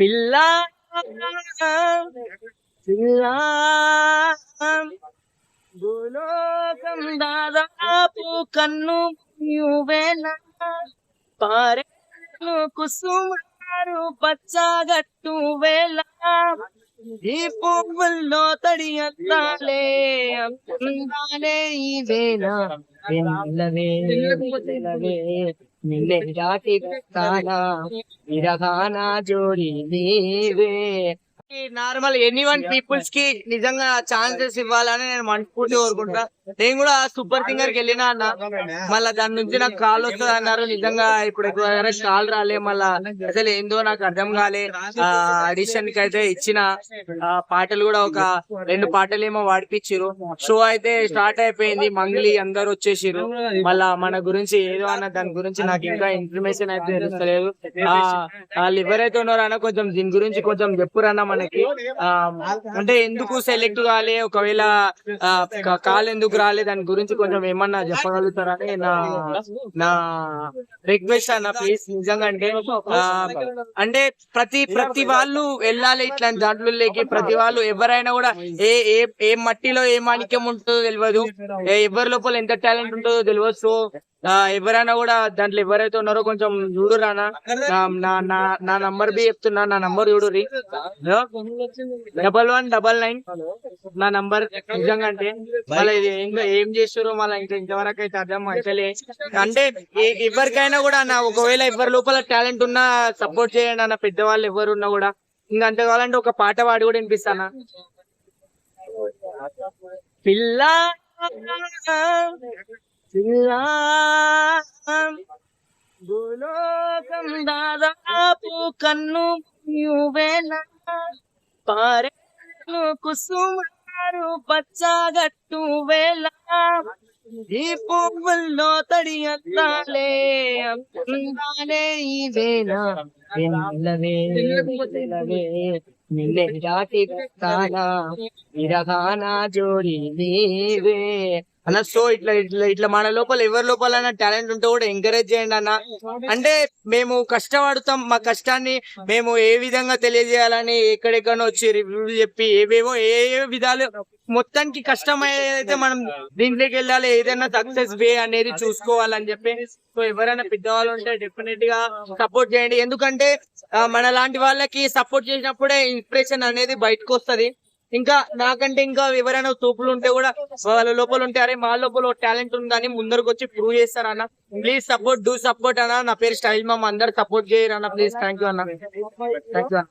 పిల్ల. పిల్ల. భూలోకం దాదాపు కన్ను వేల. పారేను కుసుమారు పచ్చగట్టు వేళ ఈ పువ్వుల్లో తడి అత్తాలే అందాలే ఈ వేళ. వెన్నెలవే వెన్నెలవే నిన్నే దాటి తానా విరహాన జోడి నీవే నార్మల్ ఎనీ వన్ పీపుల్స్కి నిజంగా ఛాన్సెస్ ఇవ్వాలని నేను మనస్ఫూర్తి కోరుకుంటా. నేను కూడా సూపర్ సింగర్కి వెళ్ళినా అన్న. మళ్ళా దాని నుంచి నాకు కాల్ వస్తుంది అన్నారు. నిజంగా ఇప్పుడు ఎక్కువ కాల్ రాలే మళ్ళా అసలు ఏందో నాకు అర్థం కాలే. ఆడిషన్కి అయితే ఇచ్చిన పాటలు కూడా ఒక రెండు పాటలు ఏమో వాడిపించారు షో అయితే స్టార్ట్ అయిపోయింది. మంగ్లీ అందరు వచ్చేసిరు మళ్ళా మన గురించి ఏదో అన్న దాని గురించి నాకు ఇంకా ఇన్ఫర్మేషన్ అయితే తెలుస్తలేదు. ఆ వాళ్ళు ఎవరైతే ఉన్నారో అన్న కొంచెం దీని గురించి కొంచెం చెప్పురన్న మనకి అంటే ఎందుకు సెలెక్ట్ కాలే? ఒకవేళ కాల్ ఎందుకు రాలే? దాని గురించి కొంచెం ఏమన్నా చెప్పగలుగుతారని నా నా రిక్వెస్ట్ అన్న ప్లీజ్ నిజంగా అంటే అంటే ప్రతి ప్రతి వాళ్ళు వెళ్ళాలి ఇట్లాంటి దాంట్లో లేకి ప్రతి వాళ్ళు ఎవరైనా కూడా ఏ ఏ ఏ మట్టిలో ఏ మాణిక్యం ఉంటుందో తెలియదు. ఎవరి లోపల ఎంత టాలెంట్ ఉంటుందో తెలియదు. సో ఎవరైనా కూడా దాంట్లో ఎవరైతే ఉన్నారో కొంచెం చూడురానా నా- నా నా నా నంబర్ బి చెప్తున్నా నా నంబర్ చూడురి డబల్ వన్ డబల్ నైన్. నా నంబర్ నిజంగా అంటే మళ్ళీ ఇంకా ఏం చేస్తారు మళ్ళీ ఇంకా ఇంతవరకు అయితే అర్థం అయితే అంటే ఎవరికైనా కూడా నా ఒకవేళ ఎవరి లోపల టాలెంట్ ఉన్నా సపోర్ట్ చేయండి అన్న పెద్దవాళ్ళు ఎవరు ఉన్నా కూడా. ఇంకా అంత కావాలంటే ఒక పాట పాడి కూడా వినిపిస్తానా? పిల్ల భూలోకం దాదాపు కన్ను వేల. పారేను కుసుమారు పచ్చగట్టు వేళ ఈ పువ్వుల్లో తడి అందాలే అందాలే ఈ వేళ. జోడి నీవే. అన్న సో ఇట్లా ఇట్లా ఇట్లా మన లోపల ఎవరి లోపల టాలెంట్ ఉంటే కూడా ఎంకరేజ్ చేయండి అన్న. అంటే మేము కష్టపడతాం మా కష్టాన్ని మేము ఏ విధంగా తెలియజేయాలని ఎక్కడెక్కడో వచ్చి రివ్యూలు చెప్పి ఏవేవో ఏ విధాలు మొత్తానికి కష్టమయ్యేదైతే మనం దీంట్లోకి వెళ్ళాలి ఏదైనా సక్సెస్ వే అనేది చూసుకోవాలని చెప్పి. సో ఎవరైనా పెద్దవాళ్ళు ఉంటే డెఫినెట్గా సపోర్ట్ చేయండి. ఎందుకంటే మన లాంటి వాళ్ళకి సపోర్ట్ చేసినప్పుడే ఇన్స్పిరేషన్ అనేది బయటకు వస్తుంది. ఇంకా నాకంటే ఇంకా ఎవరైనా తోపులు ఉంటే కూడా వాళ్ళ లోపల ఉంటే అరే మా లోపల టాలెంట్ ఉందని ముందరకు వచ్చి ప్రూవ్ చేస్తారన్న ప్లీజ్ సపోర్ట్ డూ సపోర్ట్ అన్న. నా పేరు స్టైల్ మామ. అందరు సపోర్ట్ చేయరు అన్న? ప్లీజ్ థ్యాంక్ యూ అన్న. థ్యాంక్ యూ అన్న.